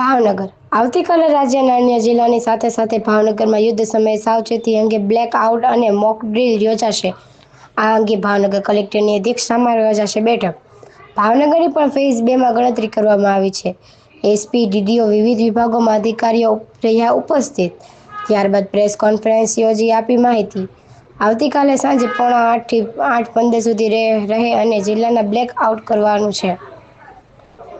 ભાવનગર. આવતીકાલે રાજ્યના અન્ય જિલ્લાની સાથે સાથે ભાવનગરમાં યુદ્ધ સમયે સાવચેતી અંગે બ્લેક આઉટ અને મોક ડ્રીલ યોજાશે. આ અંગે ભાવનગર કલેક્ટરની અધ્યક્ષતામાં યોજાશે બેઠક. ભાવનગરની પણ ફેઝ બેમાં ગણતરી કરવામાં આવી છે. એસપી, ડીડીઓ વિવિધ વિભાગોમાં અધિકારીઓ રહ્યા ઉપસ્થિત. ત્યારબાદ પ્રેસ કોન્ફરન્સ યોજી આપી માહિતી. આવતીકાલે સાંજે પોણા આઠથી, આઠ પંદર સુધી રહે અને જિલ્લાના બ્લેક આઉટ કરવાનું છે.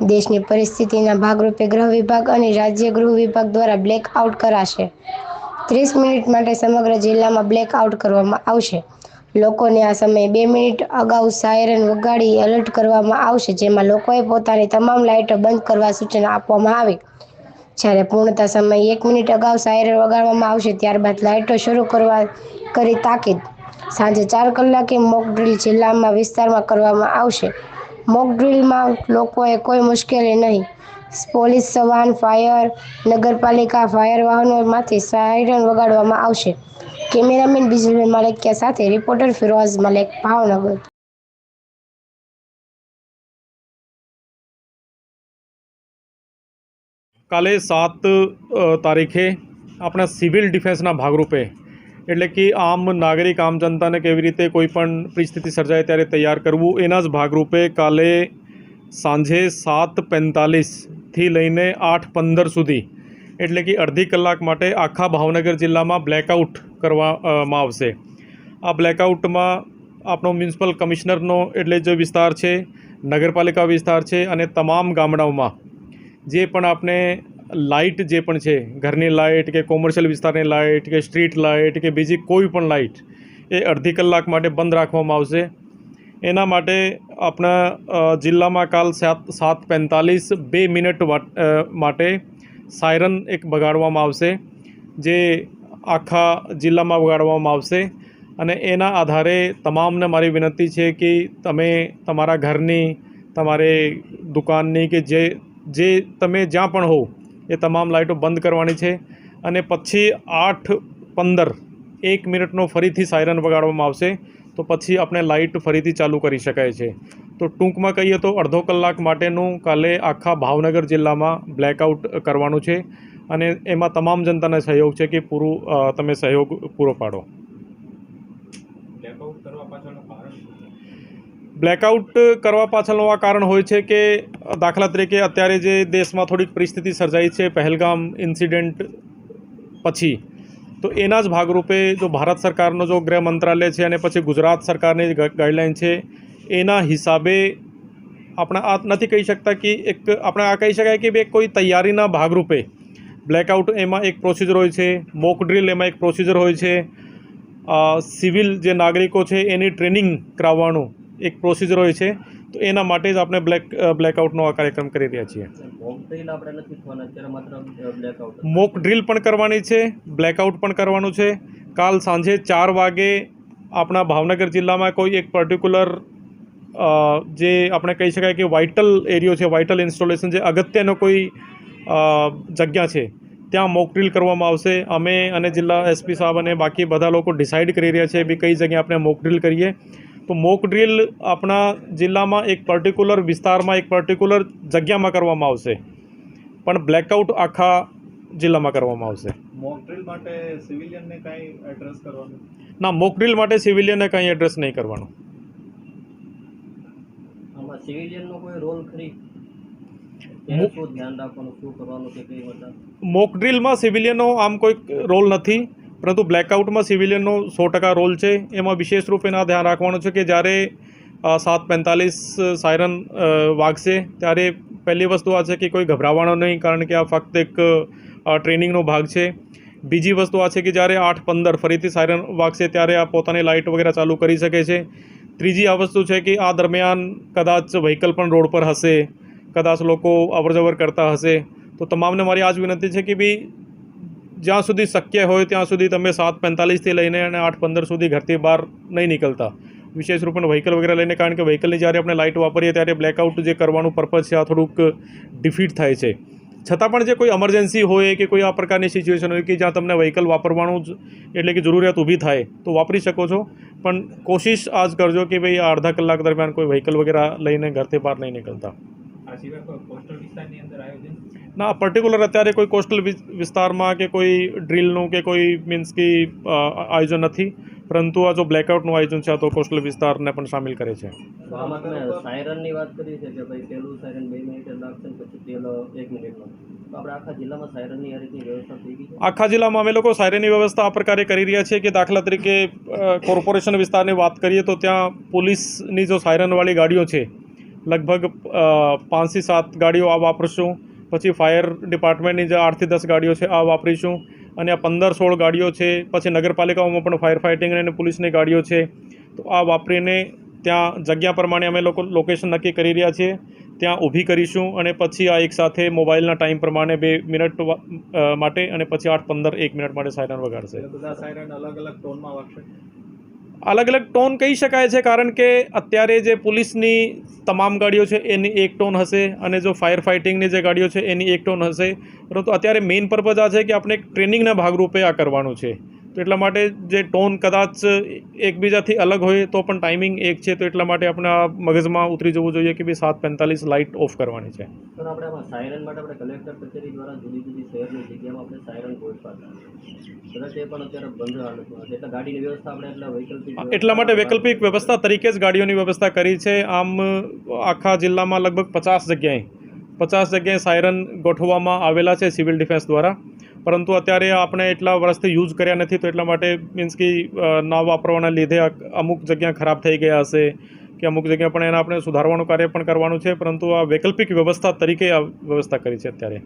દેશની પરિસ્થિતિના ભાગરૂપે ગૃહ વિભાગ અને રાજ્ય ગૃહ વિભાગ દ્વારા બ્લેક આઉટ કરાશે. ત્રીસ મિનિટ માટે સમગ્ર જિલ્લામાં બ્લેક આઉટ કરવામાં આવશે. લોકોને આ સમયે બે મિનિટ અગાઉ સાયરન વગાડી એલર્ટ કરવામાં આવશે, જેમાં લોકોએ પોતાની તમામ લાઇટો બંધ કરવા સૂચના આપવામાં આવી. જ્યારે પૂર્ણતા સમયે એક મિનિટ અગાઉ સાયરન વગાડવામાં આવશે, ત્યારબાદ લાઇટો શરૂ કરવા કરી તાકીદ. સાંજે ચાર કલાકે મોક ડ્રીલ જિલ્લામાં વિસ્તારમાં કરવામાં આવશે. મોક ડ્રીલમાં લોકોએ કોઈ મુશ્કેલી નહીં. પોલીસ સવાન ફાયર, નગરપાલિકા ફાયર વાહનોમાંથી સાયરન વગાડવામાં આવશે. કેમેરામેન બિજલભાઈ માલિકિયા સાથે રિપોર્ટર ફિરોઝ મલેક, ભાવનગર. કાલે સાત તારીખે આપણા સિવિલ ડિફેન્સના ભાગરૂપે એટલે કે આમ નાગરિક, આમ જનતાને કેવી રીતે કોઈ પણ પરિસ્થિતિ સર્જાય ત્યારે તૈયાર કરવું, એના જ ભાગરૂપે કાલે સાંજે સાત પેંતાલીસથી લઈને આઠ પંદર સુધી, એટલે કે અડધી કલાક માટે આખા ભાવનગર જિલ્લામાં બ્લેકઆઉટ કરવામાં આવશે. આ બ્લેકઆઉટમાં આપણો મ્યુનિસિપલ કમિશનરનો એટલે જે વિસ્તાર છે, નગરપાલિકા વિસ્તાર છે અને તમામ ગામડાઓમાં જે પણ આપણે લાઇટ જે પણ છે, ઘરની લાઇટ કે કોમર્શિયલ વિસ્તારની લાઇટ કે સ્ટ્રીટ લાઇટ કે બીજી કોઈ પણ લાઇટ, એ અડધી કલાક માટે બંધ રાખવામાં આવશે. એના માટે આપણા જિલ્લામાં કાલ સાત સાત પેંતાલીસ બે મિનિટ માટે સાયરન એક બગાડવામાં આવશે, જે આખા જિલ્લામાં વગાડવામાં આવશે. અને એના આધારે તમામને મારી વિનંતી છે કે તમે તમારા ઘરની, તમારે દુકાનની કે જે જે તમે જ્યાં પણ હો એ તમામ લાઇટો બંધ કરવાની છે અને પછી આઠ પંદર એક મિનિટનો ફરીથી સાયરન વગાડવામાં આવશે, તો પછી આપણે લાઇટ ફરીથી ચાલુ કરી શકાય છે. તો ટૂંકમાં કહીએ તો અડધો કલાક માટેનું કાલે આખા ભાવનગર જિલ્લામાં બ્લેકઆઉટ કરવાનું છે અને એમાં તમામ જનતાને સહયોગ છે કે પૂરું તમે સહયોગ પૂરો પાડો. બ્લેકઆઉટ કરવા પાછળનું આ કારણ હોય છે કે દાખલા તરીકે અત્યારે જે દેશમાં થોડીક પરિસ્થિતિ સર્જાઈ છે, પહેલગામ ઇન્સિડન્ટ પછી, તો એના જ ભાગરૂપે જો ભારત સરકારનો જો ગૃહ મંત્રાલય છે અને પછી ગુજરાત સરકારની ગાઈડલાઇન છે, એના હિસાબે આપણે આ નથી કહી શકતા કે એક, આપણે આ કહી શકાય કે બે કોઈ તૈયારીના ભાગરૂપે બ્લેકઆઉટ એમાં એક પ્રોસિજર હોય છે મોક ડ્રીલ એમાં એક પ્રોસિજર હોય છે સિવિલ જે નાગરિકો છે એની ટ્રેનિંગ કરાવવાનું એક પ્રોસિજર હોય છે તો એના માટે જ આપણે બ્લેક બ્લેકઆઉટનો આ કાર્યક્રમ કરી રહ્યા છીએ. મોક ડ્રીલ પણ કરવાની છે બ્લેકઆઉટ પણ કરવાનું છે. કાલ સાંજે ચાર વાગે આપણા ભાવનગર જિલ્લામાં કોઈ એક પર્ટિક્યુલર જે આપણે કહી શકાય કે વાઇટલ એરિયો છે વાઇટલ ઇન્સ્ટોલેશન જે અગત્યનો કોઈ જગ્યા છે ત્યાં મોક ડ્રીલ કરવામાં આવશે. અમે અને જિલ્લા એસપી સાહેબ અને બાકી બધા લોકો ડિસાઇડ કરી રહ્યા છે બી કઈ જગ્યાએ આપણે મોક ડ્રીલ કરીએ. તો મોક ડ્રિલ આપણા જિલ્લામાં એક પર્ટિક્યુલર વિસ્તારમાં એક પર્ટિક્યુલર જગ્યામાં કરવામાં આવશે. પણ બ્લેકઆઉટ આખા જિલ્લામાં કરવામાં આવશે. મોક ડ્રીલ માટે સિવિલિયનને કાંઈ એડ્રેસ કરવાનું? ના મોક ડ્રિલ માટે સિવિલિયનને કંઈ એડ્રેસ નહીં કરવાનું. આમાં સિવિલિયનનો કોઈ રોલ ખરી? એને મુ- શું ધ્યાન રાખવાનું શું કરવાનું કે કઈ બધા મોક ડ્રિલમાં સિવિલિયનનો આમ કોઈ રોલ નથી. પરંતુ બ્લેકઆઉટમાં સિવિલિયનનો સો ટકા રોલ છે. એમાં વિશેષ રૂપે આ ધ્યાન રાખવાનું છે કે જ્યારે સાત પેંતાલીસ સાયરન વાગશે, ત્યારે પહેલી વસ્તુ આ છે કે કોઈ ગભરાવાનો નહીં, કારણ કે આ ફક્ત એક ટ્રેનિંગનો ભાગ છે. બીજી વસ્તુ આ છે કે જ્યારે આઠ પંદર ફરીથી સાયરન વાગશે, ત્યારે આ પોતાની લાઇટ વગેરે ચાલુ કરી શકે છે. ત્રીજી આ વસ્તુ છે કે આ દરમિયાન કદાચ વ્હીકલ પણ રોડ પર હશે, કદાચ લોકો અવરજવર કરતા હશે. તો તમામને મારી આ જ વિનંતી છે કે બી જ્યાં સુધી શક્ય હોય ત્યાં સુધી તમે સાત પેંતાલીસથી લઈને અને આઠ પંદર સુધી ઘરથી બહાર નહીં નીકળતા. વિશેષ રૂપે વ્હીકલ વગેરે લઈને કારણ કે વ્હીકલની જ્યારે આપણે લાઇટ વાપરીએ ત્યારે બ્લેકઆઉટ જે કરવાનું પર્પઝ છે, આ થોડુંક ડિફીટ થાય છે. છતાં પણ જે કોઈ એમરજન્સી હોય કે કોઈ આ પ્રકારની સિચ્યુએશન હોય કે જ્યાં તમને વ્હીકલ વાપરવાનું જ એટલે કે જરૂરિયાત ઊભી થાય, તો વાપરી શકો છો. પણ કોશિશ આ જ કરજો કે ભાઈ આ અડધા કલાક દરમિયાન કોઈ વ્હીકલ વગેરે લઈને ઘરથી બહાર નહીં નીકળતા. આ સિવાય કોસ્ટલ વિસ્તારની અંદર આયોજન? ના પર્ટિક્યુલર અત્યારે કોઈ કોસ્ટલ વિસ્તારમાં કે કોઈ ડ્રીલનું કે કોઈ મીન્સ કે આયોજન નથી. પરંતુ આ જો બ્લેકઆઉટનું આયોજન છે આ તો કોસ્ટલ વિસ્તારને પણ સામેલ કરે છે. આમાં સાયરનની વાત કરી છે કે ભાઈ પહેલું સાયરન બે મિનિટે લાગશે પછી પેલો એક મિનિટમાં આખા જિલ્લામાં અમે લોકો સાયરનની વ્યવસ્થા આ પ્રકારે કરી રહ્યા છીએ કે દાખલા તરીકે કોર્પોરેશન વિસ્તારની વાત કરીએ તો ત્યાં પોલીસની જો સાયરનવાળી ગાડીઓ છે લગભગ પાંચથી સાત ગાડીઓ આ વાપરશું. પછી ફાયર ડિપાર્ટમેન્ટની જે આઠથી દસ ગાડીઓ છે, આ વાપરીશું. અને આ પંદર સોળ ગાડીઓ છે, પછી નગરપાલિકાઓમાં પણ ફાયર ફાઇટિંગ અને પોલીસની ગાડીઓ છે. તો આ વાપરીને ત્યાં જગ્યા પ્રમાણે અમે લોકો લોકેશન નક્કી કરી રહ્યા છીએ. ત્યાં ઊભી કરીશું અને પછી આ એક સાથે મોબાઈલના ટાઈમ પ્રમાણે બે મિનિટ માટે અને પછી આઠ પંદર એક મિનિટ માટે સાયરન વગાડશે. બધા સાયરન અલગ અલગ ટોનમાં વાગશે? અલગ અલગ ટોન કહી શકાય છે, કારણ કે અત્યારે જે પોલીસની તમામ ગાડીઓ છે, એની એક ટોન હશે અને જો ફાયર ફાઇટિંગની જે ગાડીઓ છે, એની એક ટોન હશે. પરંતુ અત્યારે મેઇન પર્પઝ આ છે કે આપણે એક ટ્રેનિંગના ભાગરૂપે આ કરવાનું છે. તો એટલા માટે જે ટોન કદાચ એકબીજાથી અલગ હોય તો પણ ટાઈમિંગ એક છે તો એટલા માટે આપણે આ મગજમાં ઉતરી જવું જોઈએ કે ભાઈ સાત પેંતાલીસ લાઇટ ઓફ કરવાની છે. એટલા માટે વૈકલ્પિક વ્યવસ્થા તરીકે જ ગાડીઓની વ્યવસ્થા કરી છે. આમ આખા જિલ્લામાં લગભગ પચાસ જગ્યાએ પચાસ જગ્યાએ સાયરન ગોઠવવામાં આવેલા છે સિવિલ ડિફેન્સ દ્વારા. પરંતુ અત્યારે આપણે એટલા વર્ષથી યુઝ કર્યા નથી તો એટલા માટે મીન્સ કે ન વાપરવાના લીધે અમુક જગ્યા ખરાબ થઈ ગયા હશે. કે અમુક જગ્યા પણ એને આપણે સુધારવાનું કાર્ય પણ કરવાનું છે પરંતુ આ વૈકલ્પિક વ્યવસ્થા તરીકે આ વ્યવસ્થા કરી છે અત્યારે.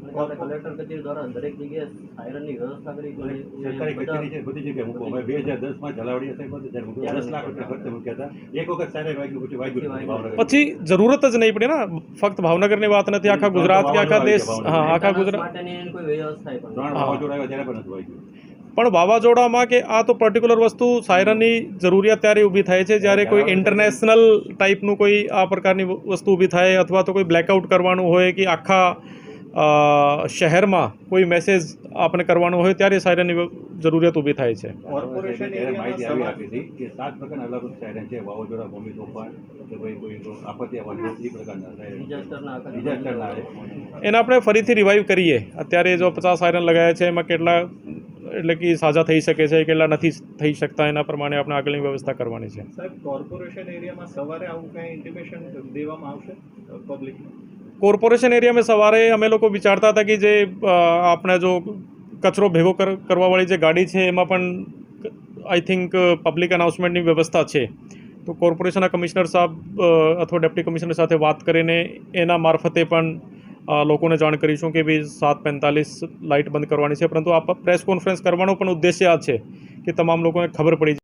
પછી જરૂરત જ નહીં પડે ને ફક્ત ભાવનગરની વાત નથી. આખા ગુજરાત કે આખા દેશ હા આખા ગુજરાત પણ વાવાઝોડામાં કે આ તો પર્ટિક્યુલર વસ્તુ સાયરનની જરૂરિયાત ત્યારે ઊભી થાય છે જ્યારે કોઈ ઇન્ટરનેશનલ ટાઈપનું કોઈ આ પ્રકારની વસ્તુ ઊભી થાય અથવા તો કોઈ બ્લેકઆઉટ કરવાનું હોય કે આખા શહેરમાં કોઈ મેસેજ આપણે કરવાનું હોય ત્યારે સાયરનની જરૂરિયાત ઊભી થાય છે. એને આપણે ફરીથી રિવાઈવ કરીએ. અત્યારે જો પચાસ સાયરન લગાવ્યા છે એમાં કેટલા એટલે કે સાજા થઈ શકે છે કેટલા નથી થઈ શકતા એના પ્રમાણે આપણે આગળની વ્યવસ્થા કરવાની છે. સાહેબ કોર્પોરેશન એરિયામાં સવારે આવું કંઈ ઇન્ટિમેશન દેવામાં આવશે પબ્લિક કોર્પોરેશન એરિયામાં સવારે અમે લોકો વિચારતા હતા કે જે આપણે જો કચરો ભેગો કર- કરવાવાળી જે ગાડી છે એમાં પણ આઈ થિંક પબ્લિક અનાઉન્સમેન્ટની વ્યવસ્થા છે. તો કોર્પોરેશનના કમિશનર સાહેબ અથવા ડેપ્ટી કમિશનર સાથે વાત કરીને એના મારફતે પણ લોકોને જાણ કરીશું કે ભાઈ સાત પેંતાલીસ લાઇટ બંધ કરવાની છે, પરંતુ આ પ્રેસ કોન્ફરન્સ કરવાનો પણ ઉદ્દેશ્ય આ છે કે તમામ લોકોને ખબર પડી